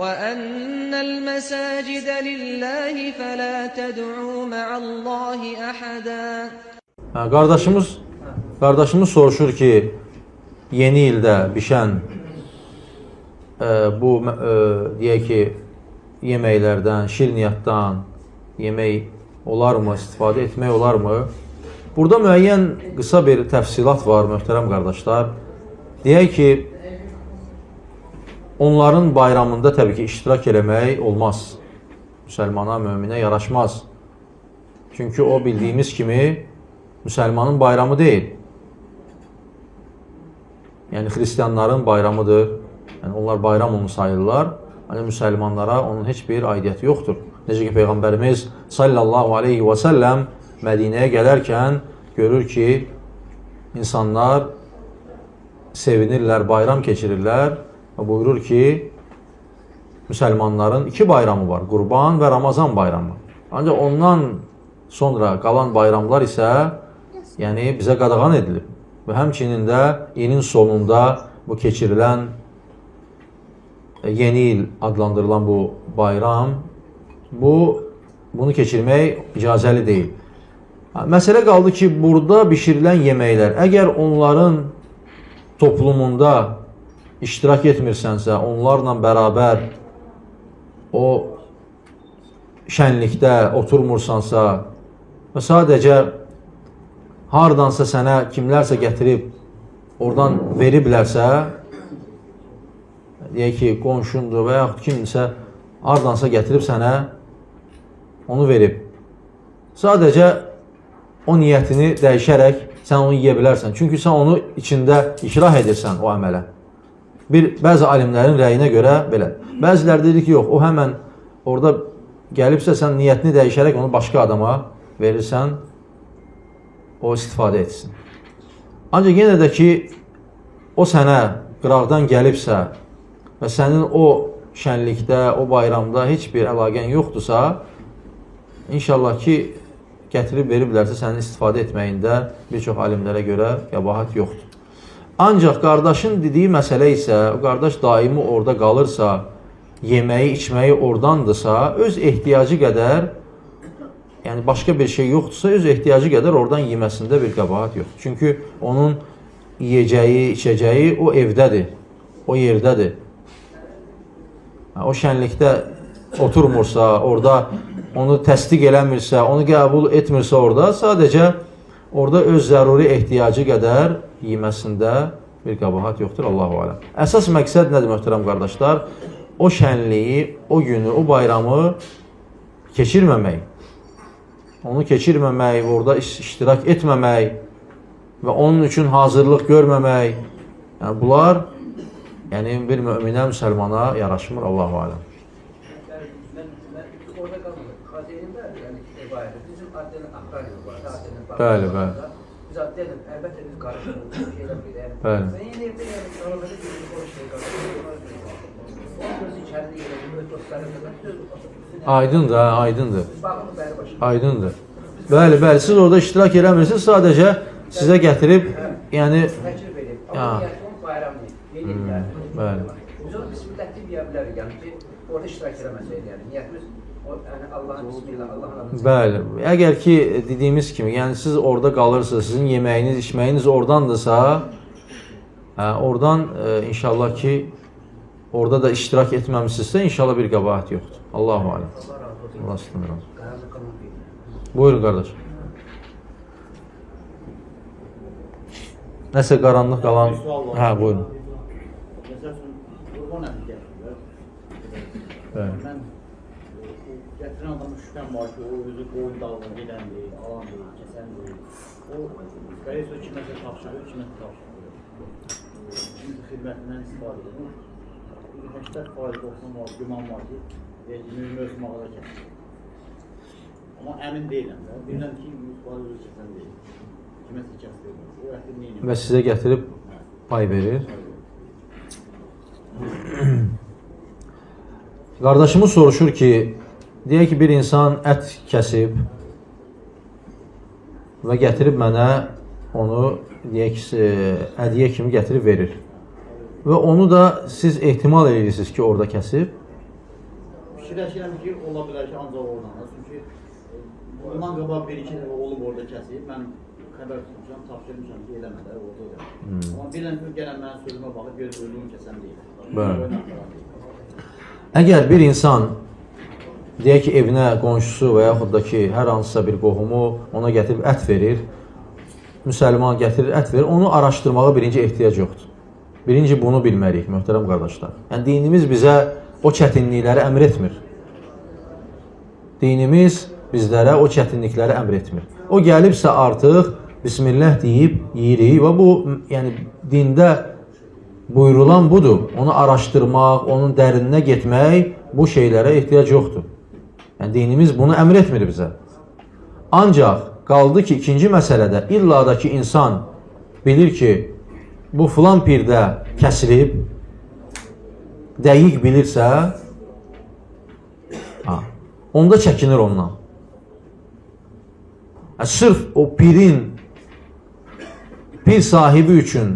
وأن المساجد لله فلا تدعوا مع الله أحدا Hə, qardaşımız qardaşımız soruşur ki, yeni ildə bişən e, bu e, deyək ki, yeməklərdən, şirniyyatdan yemək olarmı, istifadə etmək olarmı? Burada müəyyən qısa bir təfsilat var, möhtərəm qardaşlar. Deyək ki, onların bayramında təbii ki, iştirak eləmək olmaz. Müsəlmana, möminə yaraşmaz. Çünki o bildiyimiz kimi müsəlmanın bayramı deyil. Yəni xristianların bayramıdır. Yəni onlar bayram onu sayırlar. Ancaq müsəlmanlara onun heç bir aidiyyəti yoxdur. Necə ki peyğəmbərimiz sallallahu alayhi və səlləm Mədinəyə gələrkən görür ki, insanlar sevinirlər, bayram keçirirlər və buyurur ki, müsəlmanların iki bayramı var, Qurban və Ramazan bayramı. Ancaq ondan sonra qalan bayramlar isə yəni bizə qadağan edilib. Və həmçinin də ilin sonunda bu keçirilən e, yeni il adlandırılan bu bayram bu bunu keçirmək icazəli deyil. Məsələ qaldı ki, burada bişirilən yeməklər, əgər onların toplumunda iştirak etmirsənsə, onlarla bərabər o şənlikdə oturmursansa və sadəcə hardansa sənə kimlərsə gətirib oradan veriblərsə, deyək ki, qonşundur və yaxud kimsə hardansa gətirib sənə onu verib. Sadəcə o niyyətini dəyişərək sən onu yeyə bilərsən. Çünki sən onu içində ikrah edirsən o əmələ. Bir bəzi alimlərin rəyinə görə belə. Bəziləri dedi ki, yox, o həmən orada gəlibsə sən niyyətini dəyişərək onu başqa adama verirsən, o istifadə etsin. Ancaq yenə də ki, o sənə qıraqdan gəlibsə və sənin o şənlikdə, o bayramda heç bir əlaqən yoxdursa, inşallah ki, gətirib veriblərsə sənin istifadə etməyində bir çox alimlərə görə qəbahat yoxdur. Ancaq qardaşın dediyi məsələ isə, o qardaş daimi orada qalırsa, yeməyi, içməyi ordandırsa, öz ehtiyacı qədər, yəni başqa bir şey yoxdursa, öz ehtiyacı qədər oradan yeməsində bir qəbahat yoxdur. Çünki onun yeyəcəyi, içəcəyi o evdədir, o yerdədir. O şənlikdə oturmursa, orada onu təsdiq eləmirsə, onu qəbul etmirsə orada, sadəcə orada öz zəruri ehtiyacı qədər yeməsində bir qabahat yoxdur, Allahu aləm. Əsas məqsəd nədir möhtərəm qardaşlar? O şənliyi, o günü, o bayramı keçirməmək. Onu keçirməmək, orada iş- iştirak etməmək və onun üçün hazırlıq görməmək. Yəni bunlar yəni bir möminə, müsəlmana yaraşmır, Allahu aləm. Bəli, bəli. Biz addenin elbette biz karışmıyoruz. Bir şeyler bir yani. Bəli. Ben yine evde yani aralarda bir bir boş şey kalıyor. Onun gözü içeride geliyor. Böyle dostlarla kadar söz Aydındır, ha, aydındır. Biz bakımız beri başında. Aydındır. Bəli, bəli, siz orada iştirak eləmirsiniz, sadəcə sizə gətirib, yəni Təkir vereyim. Ya. Ama yani onun bayram değil. Yeni Hmm, yani. bəli. Biz onu bismillah diyebiliriz yani ki orada iştirak edemezseydi yani. Niyetimiz o yani Allah'ın bismillah, Allah'ın adını Bəli. Əgər ki dediyimiz kimi, yəni siz orada qalırsınız, sizin yeməyiniz, içməyiniz ordandırsa, hə, oradan e, inşallah ki orada da iştirak etməmisinizsə, inşallah bir qəbahat yoxdur. Allahu aləm. Allah sizdən razı. Buyurun qardaş. Nəsə qaranlıq qalan, hə, buyurun. Məsəl üçün, qurban əti gətirirlər. Bəli. Gətirən adamın şübhəm var ki, o özü qoyun dalına gedəndir, alandır, kəsəndir. O, qərəsə kiməsə tapşırır, kiməsə tapşırır. Çünki xidmətindən istifadə edir. 80 faiz olsun var, güman var ki, mühüm öz mağaza kəsir. Amma əmin deyiləm də. Bilirəm ki, 100 faiz özü kəsən deyil. Kiməsə kəsir. O əti neyini? Və sizə gətirib pay verir. Qardaşımız soruşur ki, deyək ki, bir insan ət kəsib və gətirib mənə onu deyək ki, e, hədiyyə kimi gətirib verir. Və onu da siz ehtimal edirsiniz ki, orada kəsib fikirləşirəm ki, ola bilər ki, ancaq oradan. da. Çünki e, bundan qabaq bir iki dəfə olub orada kəsib. Mən xəbər tutmuşam, tapşırmışam ki, eləmə də orada da. Hmm. Amma bir dənə gələn mənim sözümə baxıb göz özümü kəsən deyil. Bəli. Əgər bir insan deyək ki, evinə qonşusu və yaxud da ki, hər hansısa bir qohumu ona gətirib ət verir, müsəlman gətirir ət verir, onu araşdırmağa birinci ehtiyac yoxdur. Birinci bunu bilməliyik, möhtərəm qardaşlar. Yəni dinimiz bizə o çətinlikləri əmr etmir. Dinimiz bizlərə o çətinlikləri əmr etmir. O gəlibsə artıq Bismillah deyib yeyirik və bu yəni dində buyurulan budur. Onu araşdırmaq, onun dərininə getmək bu şeylərə ehtiyac yoxdur. Yəni dinimiz bunu əmr etmir bizə. Ancaq qaldı ki, ikinci məsələdə illa da ki insan bilir ki, bu filan pirdə kəsilib dəqiq bilirsə, ha, onda çəkinir ondan. Yəni, sırf o pirin pir sahibi üçün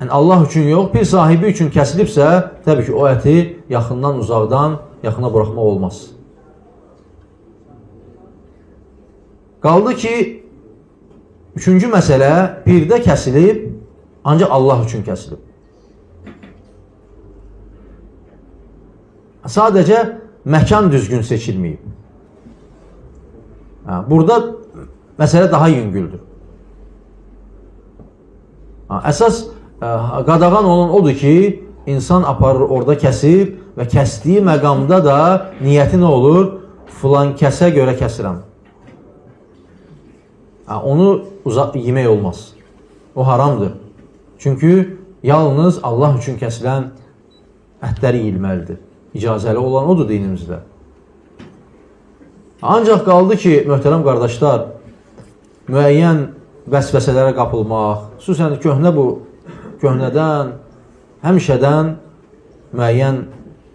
Yəni Allah üçün yox, pir sahibi üçün kəsilibsə, təbii ki, o əti yaxından, uzaqdan yaxına buraxmaq olmaz. Qaldı ki, üçüncü məsələ pirdə kəsilib, ancaq Allah üçün kəsilib. Sadəcə məkan düzgün seçilməyib. Burada məsələ daha yüngüldür. Əsas ə, qadağan olan odur ki, insan aparır orada kəsib və kəsdiyi məqamda da niyyəti nə olur? Filan kəsə görə kəsirəm. Ha, onu uzaq yemək olmaz. O haramdır. Çünki yalnız Allah üçün kəsilən ətləri yeyilməlidir. İcazəli olan odur dinimizdə. Ancaq qaldı ki, möhtərəm qardaşlar, müəyyən vəsvəsələrə qapılmaq, xüsusən köhnə bu köhnədən, həmişədən müəyyən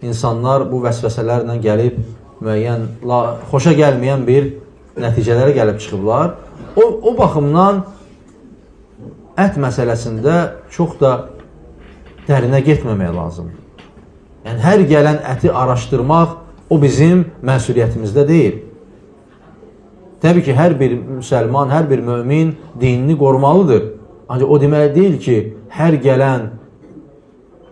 insanlar bu vəsvəsələrlə gəlib müəyyən la, xoşa gəlməyən bir nəticələrə gəlib çıxıblar. O, o baxımdan ət məsələsində çox da dərinə getməmək lazımdır. Yəni hər gələn əti araşdırmaq o bizim məsuliyyətimizdə deyil. Təbii ki, hər bir müsəlman, hər bir mömin dinini qorumalıdır. Ancaq o deməli deyil ki, hər gələn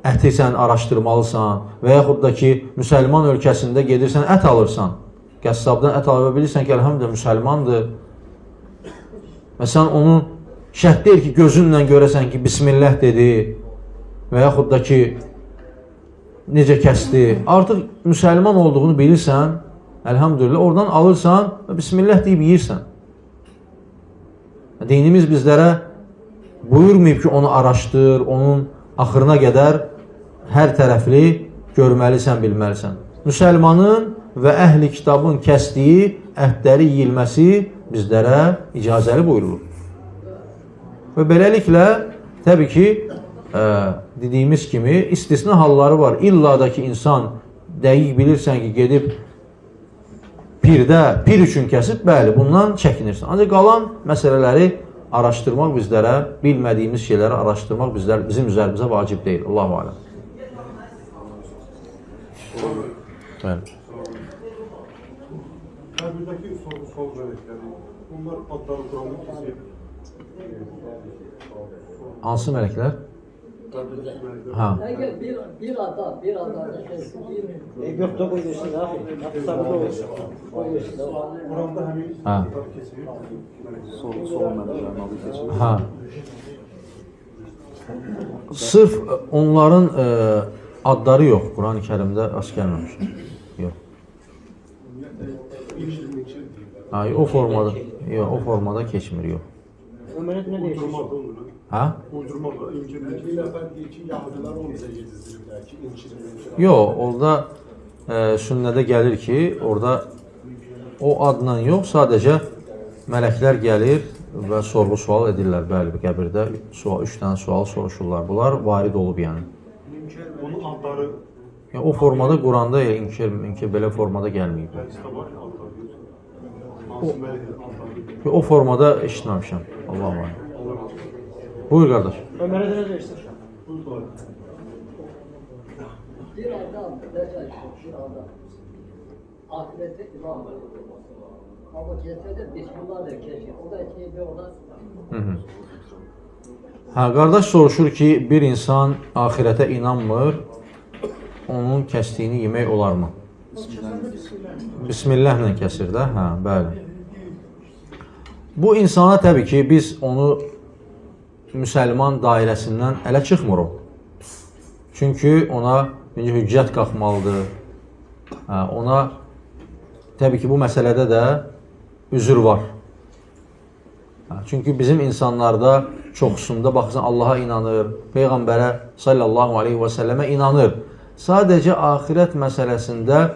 əti sən araşdırmalısan və yaxud da ki, müsəlman ölkəsində gedirsən, ət alırsan. Qəssabdan ət ala bilirsən ki, əlhamdülillah müsəlmandır. Və sən onun şərt deyil ki, gözünlə görəsən ki, Bismillah dedi və yaxud da ki, necə kəsdi. Artıq müsəlman olduğunu bilirsən, əlhamdülillah, oradan alırsan və Bismillah deyib yeyirsən. Dinimiz bizlərə buyurmayıb ki, onu araşdır, onun axırına qədər hər tərəfli görməlisən, bilməlisən. Müsəlmanın və əhli kitabın kəsdiyi ətləri yeyilməsi bizlərə icazəli buyurulur. Və beləliklə, təbii ki, ə, dediyimiz kimi istisna halları var. İlla da ki, insan dəqiq bilirsən ki, gedib pirdə, pir üçün kəsib, bəli, bundan çəkinirsən. Ancaq qalan məsələləri araşdırmaq bizlərə, bilmədiyimiz şeyləri araşdırmaq bizlər, bizim üzərimizə vacib deyil. Allahu aləm. Bəli. Qəbirdəki sol, sol mələkləri, onlar adları Quranda keçib. Hansı mələklər? Ha. Əgər bir, bir ada, bir adada kesin 20 E, gökdə qoyursun da, kitabda olsun. Qoyursun da. Quranda həmin Ha. adları keçib. Sol, sol mələklərin adı keçir. Ha. Sırf onların ə, adları yox, Quran-ı Kərimdə rast gəlməmiş. Yox. İncil, İncil deyirlər. Ha, o formada, yox, o formada keçmir, yox. Ömrət nə deyir? İncil, İncil. Bir nəfər deyir ki, Yahudilər onu bizə yedizdiriblər ki, İncil. Yox, orada ə, sünnədə gəlir ki, orada o adla yox, sadəcə mələklər gəlir və sorğu-sual edirlər, bəli, qəbirdə sual, üç dənə sual soruşurlar. Bunlar varid olub yəni. Onun adları yəni o formada Quranda inkar, inkar belə formada gəlməyib. hədisdə var adları? O formada eşitməmişəm. Allahu ələm. Buyur qardaş. Ömrət nə deyirsən? Buyur, Bir adam, mesela bir adam, ahirette imam var. Ama kesede Bismillah der kesin. O da şeyde olan Hı -hı. Hə, qardaş soruşur ki, bir insan axirətə inanmır, onun kəsdiyini yemək olarmı? Bismillahla kəsir də, hə, bəli. Bu insana təbii ki, biz onu müsəlman dairəsindən ələ çıxmırıq. Çünki ona birinci hüccət qalxmalıdır. Ona təbii ki, bu məsələdə də üzr var. Çünki bizim insanlarda çoxsunda baxırsan Allaha inanır, Peyğəmbərə sallallahu aleyhi və səlləmə inanır. Sadəcə axirət məsələsində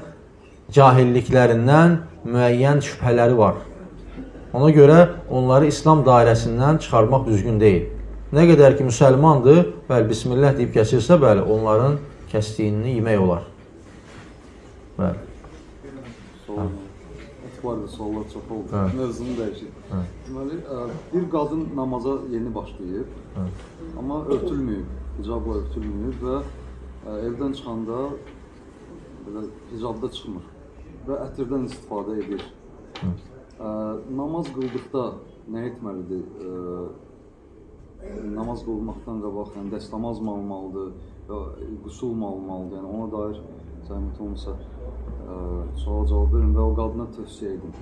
cahilliklərindən müəyyən şübhələri var. Ona görə onları İslam dairəsindən çıxarmaq düzgün deyil. Nə qədər ki müsəlmandır, bəli bismillah deyib kəsirsə, bəli onların kəsdiyini yemək olar. Bəli. Sual. Etibarlı suallar çox oldu. Hə. Mövzunu dəyişir. Hə. Deməli, ə, bir qadın namaza yeni başlayıb, Hə. amma örtülməyib, hicabla örtülməyib və evdən çıxanda belə hicabda çıxmır və ətirdən istifadə edir. Hə. Namaz qıldıqda nə etməlidir? Namaz qılmaqdan qabaq yəni dəstəmaz mı almalıdır, qüsul mu almalıdır? Yəni ona dair zəhmət olmasa ə, sual cavab verin və o qadına tövsiyə edin.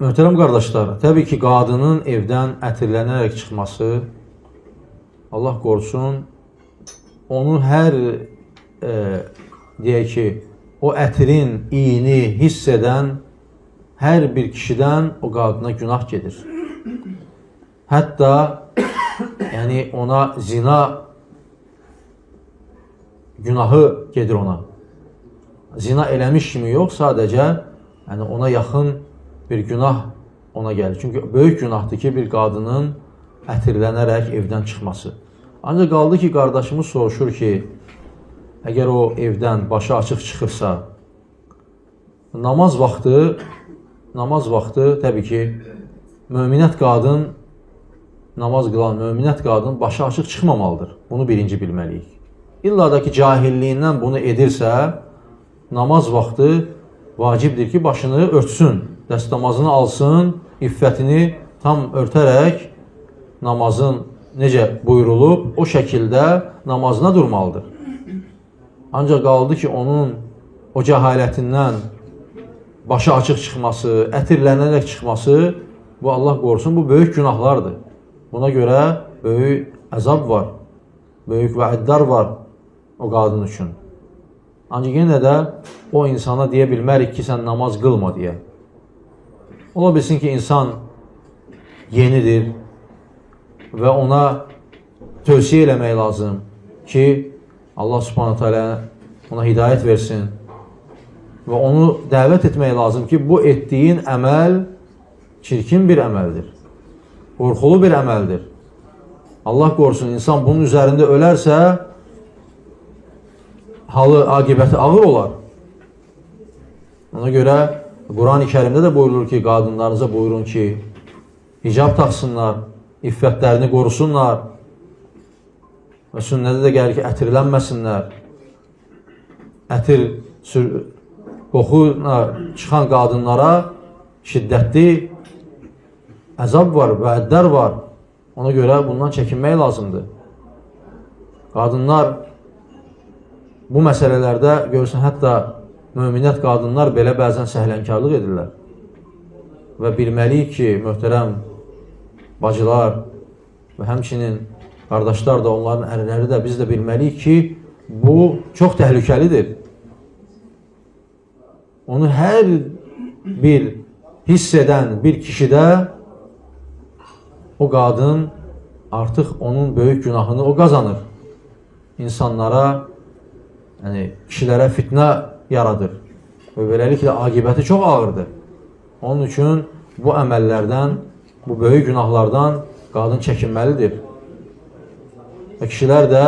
Möhtərəm qardaşlar, təbii ki, qadının evdən ətirlənərək çıxması Allah qorusun onu hər e, deyək ki, o ətirin iyini hiss edən hər bir kişidən o qadına günah gedir. Hətta yəni ona zina günahı gedir ona. Zina eləmiş kimi yox, sadəcə yəni ona yaxın bir günah ona gəlir. Çünki böyük günahdır ki, bir qadının ətirlənərək evdən çıxması. Ancaq qaldı ki, qardaşımız soruşur ki, əgər o evdən başı açıq çıxırsa, namaz vaxtı namaz vaxtı təbii ki, möminət qadın namaz qılan möminət qadın başı açıq çıxmamalıdır. Bunu birinci bilməliyik. İlla da ki, cahilliyindən bunu edirsə, namaz vaxtı vacibdir ki, başını örtsün, dəstəmazını alsın, iffətini tam örtərək namazın necə buyurulub, o şəkildə namazına durmalıdır. Ancaq qaldı ki, onun o cəhalətindən başı açıq çıxması, ətirlənərək çıxması, bu Allah qorusun, bu böyük günahlardır. Buna görə böyük əzab var, böyük vədlər var o qadın üçün. Ancaq yenə də o insana deyə bilmərik ki, sən namaz qılma deyə. Ola bilsin ki, insan yenidir və ona tövsiyə eləmək lazım ki, Allah subhanahu teala ona hidayət versin və onu dəvət etmək lazım ki, bu etdiyin əməl çirkin bir əməldir. Qorxulu bir əməldir. Allah qorusun, insan bunun üzərində ölərsə, halı, aqibəti ağır olar. Ona görə Quran-ı Kərimdə də buyurulur ki, qadınlarınıza buyurun ki, hicab taxsınlar, iffətlərini qorusunlar və sünnədə də gəlir ki, ətirlənməsinlər. Ətir sür qoxuyla çıxan qadınlara şiddətli əzab var, vədlər var. Ona görə bundan çəkinmək lazımdır. Qadınlar bu məsələlərdə görürsən, hətta möminət qadınlar belə bəzən səhlənkarlıq edirlər. Və bilməliyik ki, möhtərəm bacılar və həmçinin qardaşlar da, onların ərləri də, biz də bilməliyik ki, bu çox təhlükəlidir. Onu hər bir hiss edən bir kişidə o qadın artıq onun böyük günahını o qazanır. İnsanlara, yəni kişilərə fitnə yaradır. Və beləliklə aqibəti çox ağırdır. Onun üçün bu əməllərdən, bu böyük günahlardan qadın çəkinməlidir. Və kişilər də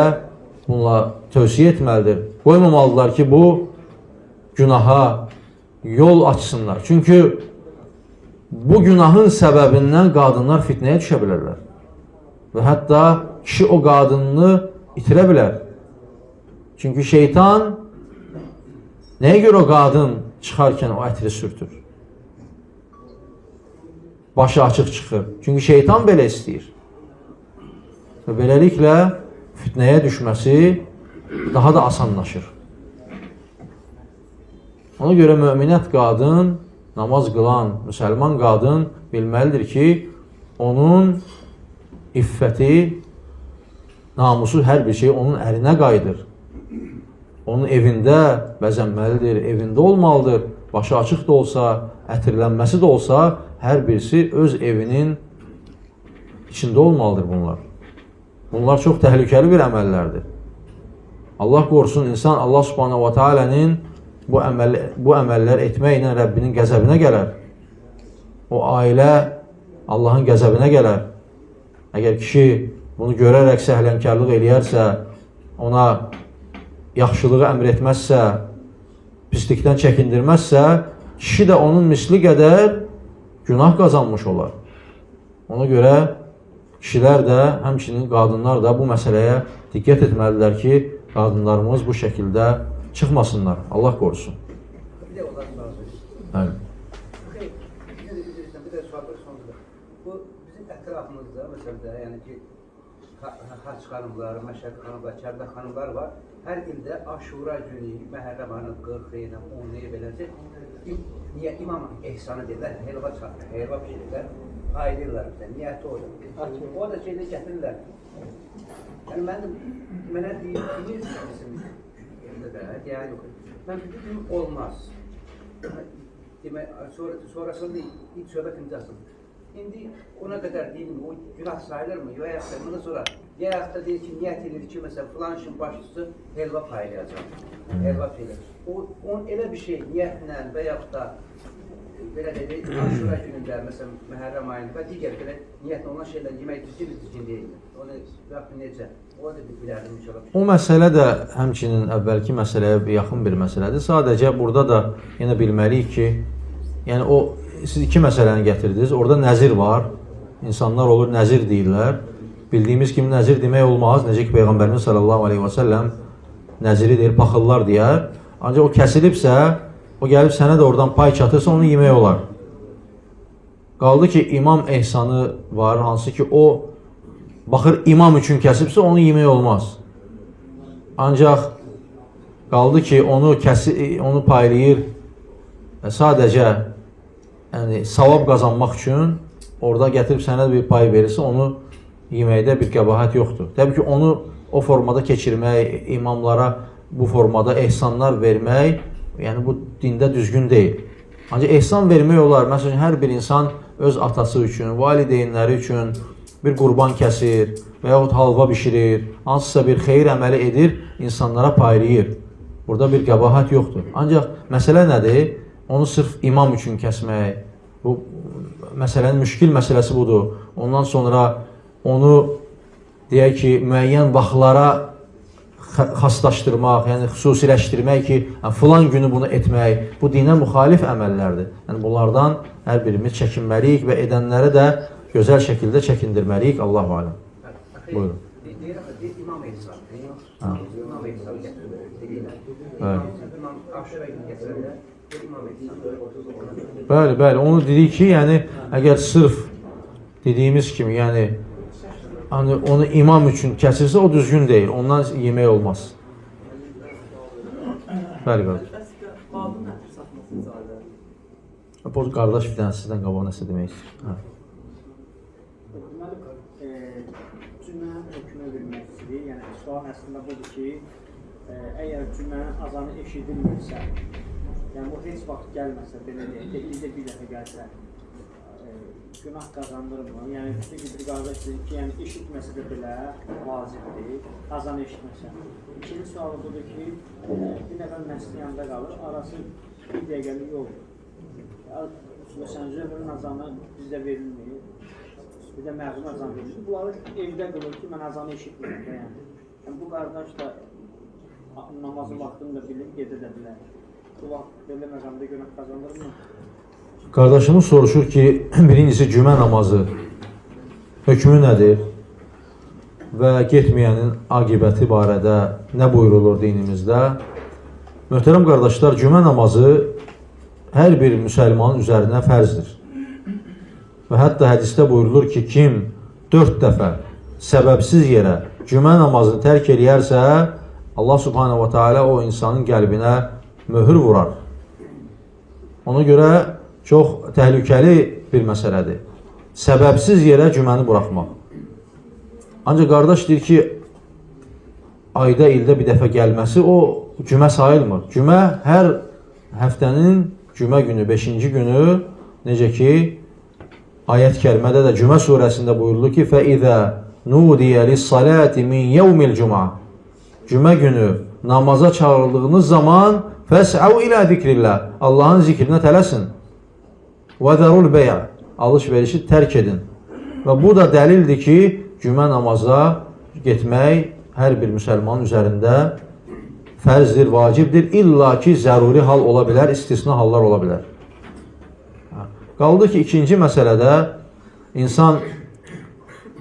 bununla tövsiyə etməlidir. Qoymamalıdırlar ki, bu günaha yol açsınlar. Çünki bu günahın səbəbindən qadınlar fitnəyə düşə bilərlər. Və hətta kişi o qadınını itirə bilər. Çünki şeytan nəyə görə o qadın çıxarkən o ətri sürtür? Başı açıq çıxır. Çünki şeytan belə istəyir. Və beləliklə fitnəyə düşməsi daha da asanlaşır. Ona görə möminət qadın, namaz qılan müsəlman qadın bilməlidir ki, onun iffəti, namusu hər bir şey onun əlinə qayıdır. Onun evində bəzənməlidir, evində olmalıdır. Başı açıq da olsa, ətirlənməsi də olsa, hər birisi öz evinin içində olmalıdır bunlar. Bunlar çox təhlükəli bir əməllərdir. Allah qorusun insan Allah Subhanahu va Taala'nın bu əməl bu əməllər etməklə Rəbbinin qəzəbinə gələr. O ailə Allahın qəzəbinə gələr. Əgər kişi bunu görərək səhlənkarlıq eləyərsə, ona yaxşılığı əmr etməzsə, pislikdən çəkindirməzsə, kişi də onun misli qədər günah qazanmış olar. Ona görə kişilər də, həmçinin qadınlar da bu məsələyə diqqət etməlidirlər ki, qadınlarımız bu şəkildə çıxmasınlar. Allah qorusun. Bir ondan sonra söyleyeyim. Bəli. Bu bizim etrafımızda mesela yani ki ha- Haç hanımlar, Məşəd xanımlar, Kərbə xanımlar var. Hər ildə Aşura günü, Məhərrəm ayının 40-ını, 10-ını beləncə im, niyə imam ehsanı deyirlər, helva helva pişirirlər, ayırırlar bizə, niyyəti odur. O da şeydə gətirirlər. Yəni mənim mənə deyir, kimsə də, yəni yox. Mən dedim olmaz. Demək, sonra, sonrasında ilk söhbət imzasın. İndi ona qədər deyilmi, o günah sayılırmı? Ya yaxud da bundan sonra, ya yaxud da deyir ki, niyyət edir ki, məsələn, filan işin başçısı helva paylayacaq. Helva paylayacaq. O, onun elə bir şey niyyətlə və yaxud da belə deyək, aşura günündə, məsələn, Məhərrəm ayında və digər belə niyyətlə olan şeylər yemək düzgün düzgün deyil. Onu yaxud necə? O da bilərdim inşallah. O məsələ də həmçinin əvvəlki məsələyə yaxın bir məsələdir. Sadəcə burada da yenə bilməliyik ki, yəni o siz iki məsələni gətirdiniz. Orada nəzir var. İnsanlar olur nəzir deyirlər. Bildiyimiz kimi nəzir demək olmaz. Necə ki Peyğəmbərimiz sallallahu əleyhi və səlləm nəziri deyir, paxıllar deyər. Ancaq o kəsilibsə, o gəlib sənə də oradan pay çatırsa onu yemək olar. Qaldı ki, imam ehsanı var, hansı ki o baxır imam üçün kəsibsə onu yemək olmaz. Ancaq qaldı ki, onu kəsi onu paylayır sadəcə yəni savab qazanmaq üçün orada gətirib sənə bir pay verirsə onu yeməkdə bir qəbahət yoxdur. Təbii ki, onu o formada keçirmək, imamlara bu formada ehsanlar vermək, yəni bu dində düzgün deyil. Ancaq ehsan vermək olar. Məsələn, hər bir insan öz atası üçün, valideynləri üçün bir qurban kəsir və yaxud halva bişirir, hansısa bir xeyir əməli edir, insanlara paylayır. Burada bir qəbahət yoxdur. Ancaq məsələ nədir? Onu sırf imam üçün kəsmək. Bu məsələnin müşkil məsələsi budur. Ondan sonra onu deyək ki, müəyyən vaxtlara xaslaşdırmaq, yəni xüsusiləşdirmək ki, hə, filan günü bunu etmək, bu dinə müxalif əməllərdir. Yəni bunlardan hər birimiz çəkinməliyik və edənləri də gözəl şəkildə çəkindirməliyik. Allahu aləm. Buyurun. İmam ehsan. Ha. İmam İmam ehsanı. Bəli, bəli. Onu dedik ki, yəni əgər sırf dediyimiz kimi, yəni hani onu imam üçün kəsirsə o düzgün deyil. Ondan yemək olmaz. Bəli, qardaş. Bu qardaş bir dənə sizdən qabaq nəsə demək istəyir. Hə. E, cümlənin hökmü bilməkdir. Yəni sual əslində budur ki, e, əgər cümlənin azanı eşidilmirsə, yəni bu heç vaxt gəlməsə, belə deyək də, ildə bir dəfə gəlsə, günah qazandırmır. Yəni çünki bir qardaş deyir ki, yəni eşitməsə də belə vacibdir, azanı eşitməsə. İkinci sual budur ki, bir nəfər məscidin yanında qalır, arası bir dəqiqəlik yoldur. Məsələn, zöhrün azanı bizdə verilmir. Bir də məğzun azan verilir. Bunları evdə qılır ki, mən azanı eşitmirəm yəni. yəni. Bu qardaş da namazın vaxtını da bilir, gedə də bilər. Bu vaxt belə məqamda günah qazandırmır. Qardaşımız soruşur ki, birincisi cümə namazı hökmü nədir? və getməyənin aqibəti barədə nə buyurulur dinimizdə? Möhtərəm qardaşlar, cümə namazı hər bir müsəlmanın üzərinə fərzdir. Və hətta hədisdə buyurulur ki, kim 4 dəfə səbəbsiz yerə cümə namazını tərk eləyərsə, Allah subhanahu wa ta'ala o insanın qəlbinə möhür vurar. Ona görə çox təhlükəli bir məsələdir. Səbəbsiz yerə cüməni buraxmaq. Ancaq qardaş deyir ki, ayda, ildə bir dəfə gəlməsi o cümə sayılmır. Cümə hər həftənin cümə günü, 5-ci günü, necə ki, ayət kərimədə də Cümə surəsində buyurulur ki, فَإِذَا نُودِيَ لِلصَّلَاةِ مِنْ يَوْمِ الْجُمَعَ Cümə günü namaza çağrıldığınız zaman فَسْعَوْ إِلَى ذِكْرِ اللّٰهِ Allahın zikrinə tələsin. وَذَرُوا الْبَيْعَ Alış-verişi tərk edin. Və bu da dəlildir ki, cümə namaza getmək hər bir müsəlmanın üzərində fərzdir, vacibdir. İlla ki, zəruri hal ola bilər, istisna hallar ola bilər. Ha. Qaldı ki, ikinci məsələdə insan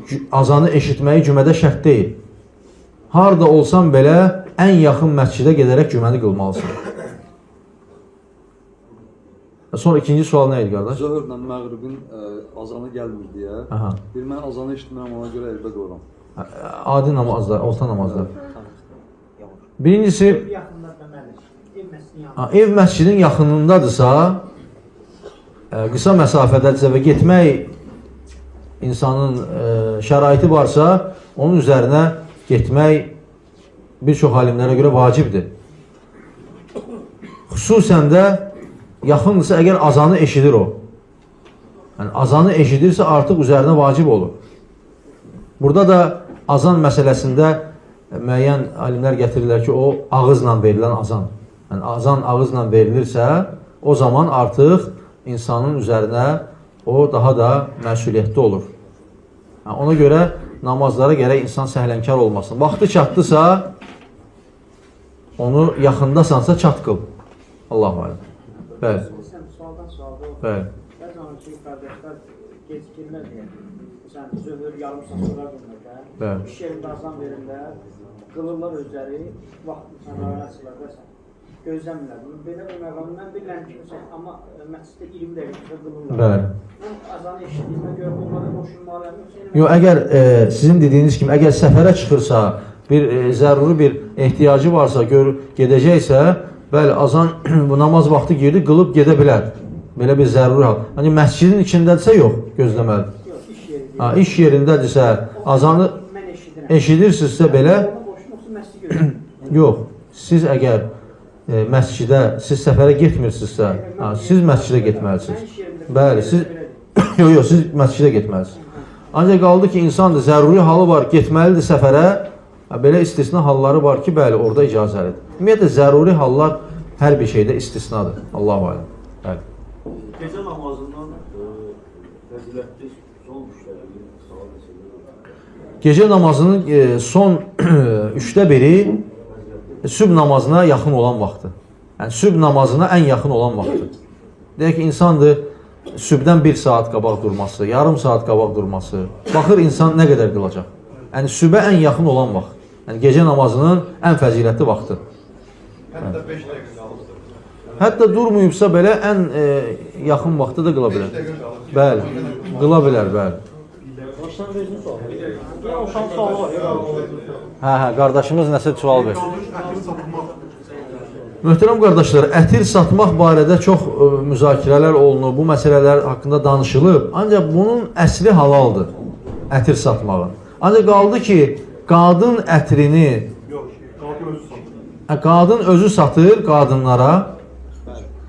cü- azanı eşitməyi cümədə şərt deyil. Harda olsan belə ən yaxın məscidə gedərək cüməni qılmalısan. Sonra ikinci sual nə idi qardaş? Zöhrlə məğribin ə, azanı gəlmir deyə. Aha. Bir mən azanı eşitmirəm, ona görə elbə qoyuram. Adi namazlar, orta namazlar. Birincisi, ha, ev məscidin yaxınındadırsa, ə, qısa məsafədədirsə və getmək insanın ə, şəraiti varsa, onun üzərinə getmək bir çox alimlərə görə vacibdir. Xüsusən də yaxındırsa, əgər azanı eşidir o. Yəni, azanı eşidirsə, artıq üzərinə vacib olur. Burada da azan məsələsində müəyyən alimlər gətirirlər ki, o ağızla verilən azan. Yəni azan ağızla verilirsə, o zaman artıq insanın üzərinə o daha da məsuliyyətli olur. Yəni, ona görə namazlara gərək insan səhlənkar olmasın. Vaxtı çatdısa, onu yaxındasansa çat qıl. Allahu aləm. Bəli, Sən sualdan sualda o bəli. bəzən onun ki, qardaşlar gecikirlər deyə. Məsələn, zöhür yarım saat sonra qılırlar. Bəli. İş yerində azan verirlər, qılırlar özləri, vaxt insanlara açırlar və sən. Gözləmirlər. Bunu belə bir məqamı mən bilirəm ki, məsələn, amma e, məsciddə 20 dəqiqə qılırlar. Bəli. Mən azanı eşitdiyimə görə bunlara qoşulmalıyam. yoxsa yenə- Yox, əgər e, sizin dediyiniz kimi, əgər səfərə çıxırsa, bir e, zəruri bir ehtiyacı varsa, gör, gedəcəksə, bəli, azan bu namaz vaxtı girdi, qılıb gedə bilər. Belə bir zəruri hal. Hani məscidin içindədirsə yox, gözləməli. Yox, iş yeri. Ha, iş yerindədirsə, azanı eşidirsinizsə belə, yox, siz əgər e, məscidə, siz səfərə getmirsinizsə, ha, siz məscidə getməlisiniz. Bəli, siz yox, yox, siz məscidə getməlisiniz. Ancaq qaldı ki, insandır, zəruri halı var, getməlidir səfərə. Belə istisna halları var ki, bəli, orada icazəlidir. Ümumiyyətlə zəruri hallar hər bir şeydə istisnadır. Allahu aləm. Bəli. Gecə namazından e, fəzilətli son. Gecə namazının e, son üçdə biri e, sübh namazına yaxın olan vaxtı. Yəni sübh namazına ən yaxın olan vaxtı. Deyək ki, insandır sübhdən bir saat qabaq durması, yarım saat qabaq durması. Baxır insan nə qədər qılacaq. Yəni sübhə ən yaxın olan vaxt. Yəni gecə namazının ən fəzilətli vaxtı. Hətta 5 dəqiqə qalıbdır. Hətta durmayıbsa belə ən e, yaxın vaxtda da qıla bilər. Bəli, qıla bilər, bəli. Hə, hə, qardaşımız nəsə sual verir. Möhtərəm qardaşlar, ətir satmaq barədə çox ə, müzakirələr olunub, bu məsələlər haqqında danışılıb. Ancaq bunun əsli halaldır, ətir satmağın. Ancaq qaldı ki, qadın ətrini, Yox, qadın özü satır. hə, qadın özü satır qadınlara.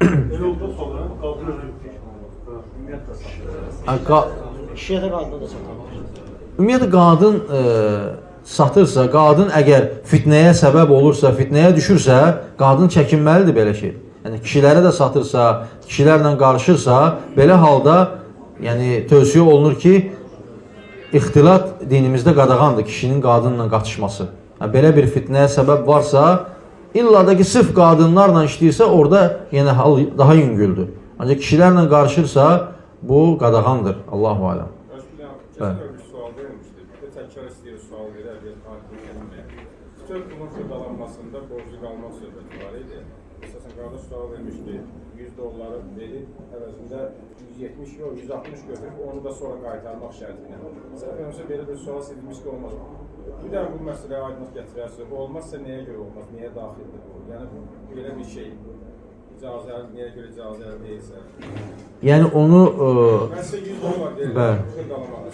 Elə olduqdan sonra qadın özü ümumiyyətlə satır. Qadına da satar. Ümumiyyətlə qadın ə, satırsa, qadın əgər fitnəyə səbəb olursa, fitnəyə düşürsə, qadın çəkinməlidir belə şey. Yəni kişilərə də satırsa, kişilərlə qarışırsa, belə halda yəni tövsiyə olunur ki, İxtilat dinimizdə qadağandır, kişinin qadınla qaçışması. Yəni, belə bir fitnəyə səbəb varsa, illa da ki, sırf qadınlarla işləyirsə, orada yenə hal daha yüngüldür. Ancaq kişilərlə qarışırsa, bu qadağandır. Allahu aləm. Bəli. Bunun xırdalanmasında borcu qalmaq söhbəti var idi. Əsasən qardaş sual vermişdi, 100 dolları verib əvəzində 170 yox, 160 götürüb, onu da sonra qaytarmaq şərti ilə. Səhv eləmirəmsə belə bir sual sizmiş ki, olmaz. Bir də bu məsələyə aydınlıq gətirərsiniz. Bu olmazsa nəyə görə olmaz? Niyə daxildir bu? Yəni belə bir şey icazəli, niyə görə icazəli deyilsə. Yəni onu e, Mən sizə 100 dollar verirəm.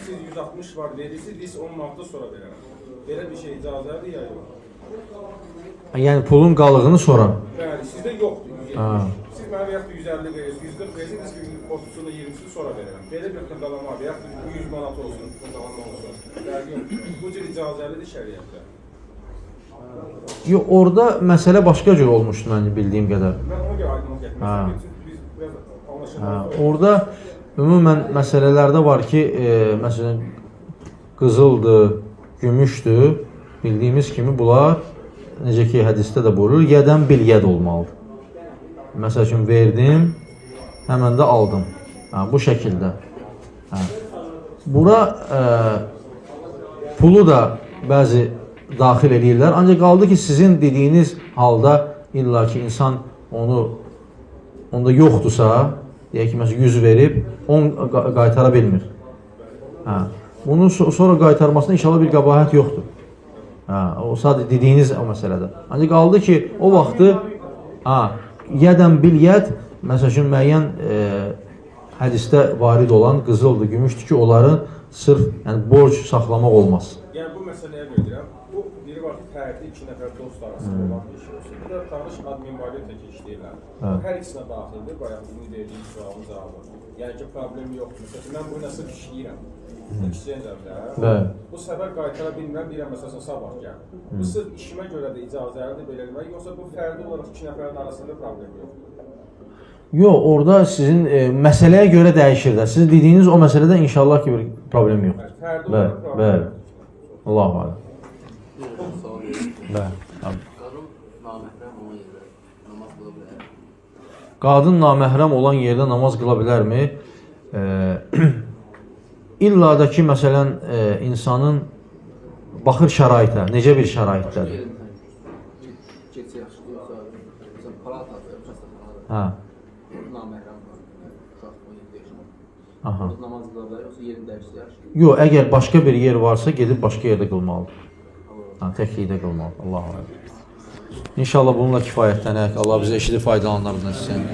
Siz 160 var verirsiniz, biz 10 manatda sonra verərəm. Belə bir şey icazəlidir ya yox? yəni pulun qalığını sonra. Bəli, sizdə yoxdur 170. Ha. Yaxud da 150 verirsiniz, 140 verirsiniz, biz 30-unu, 20-sini sonra verərəm. Belə bir xırdalama və yaxud da 100 manat olsun, xırdalama olsun. Fərqi yox. Bu cür icazəlidir şəriətdə. Yox, orada məsələ başqa cür olmuşdu mənim bildiyim qədər. Mən ona görə aydınlıq gətirmək istəyirəm. Biz biraz anlaşılmaz. orada ümumən məsələlərdə var ki, e, məsələn qızıldır, gümüşdür. Bildiyimiz kimi bunlar necə ki hədisdə də buyurur, yədən bil yəd olmalıdır. Məsəl üçün verdim, həmən də aldım. Hə, bu şəkildə. Hə. Bura e, pulu da bəzi daxil eləyirlər. Ancaq qaldı ki, sizin dediyiniz halda illaki insan onu onda yoxdursa, deyək ki, məsələn 100 verib 10 qa- qaytara bilmir. Hə. Bunun so- sonra qaytarmasında inşallah bir qəbahət yoxdur. Hə, o sadəcə dediyiniz o məsələdə. Ancaq qaldı ki, o vaxtı ha, yədən bil məsəl üçün müəyyən e, hədisdə varid olan qızıldır, gümüşdür ki, onların sırf yəni borc saxlamaq olmaz. Yəni bu məsələyə deyirəm. Bu biri var fərdi iki nəfər dost arasında olan bir şey olsun. Bir də tanış admin valyuta keçdilər. Hə. Hər ikisinə daxildir. Bayaq indi verdiyim sualın cavabı. Yəni ki, problem yoxdur. Məsələn, mən bu sırf işləyirəm. Exchange-də. Bəli. Bu səfər qaytara bilmirəm, deyirəm məsələn sabah gəl. Bu sırf işimə görə də icazəlidir belə demək, yoxsa bu fərdi olaraq iki nəfərin arasında problem yoxdur. Yox, orada sizin e, məsələyə görə dəyişir də. Siz dediyiniz o məsələdə inşallah ki bir problem yoxdur. Fərdi Bəli, olaraq problem bəli. Allahu aləm. Bəli. tamam. Qadın naməhrəm olan yerdə namaz qıla bilərmi? E, illa da ki, məsələn, e, insanın baxır şəraitə, necə bir şəraitdədir. Hə. naməhrəm var. Uşaq 17 yaşında. Aha. Yox, əgər başqa bir yer varsa, gedib başqa yerdə qılmalıdır. Ha, təklikdə qılmalıdır. Allahu. İnşallah bununla kifayətlənək. Allah bizə eşidib faydalananlardan etsin.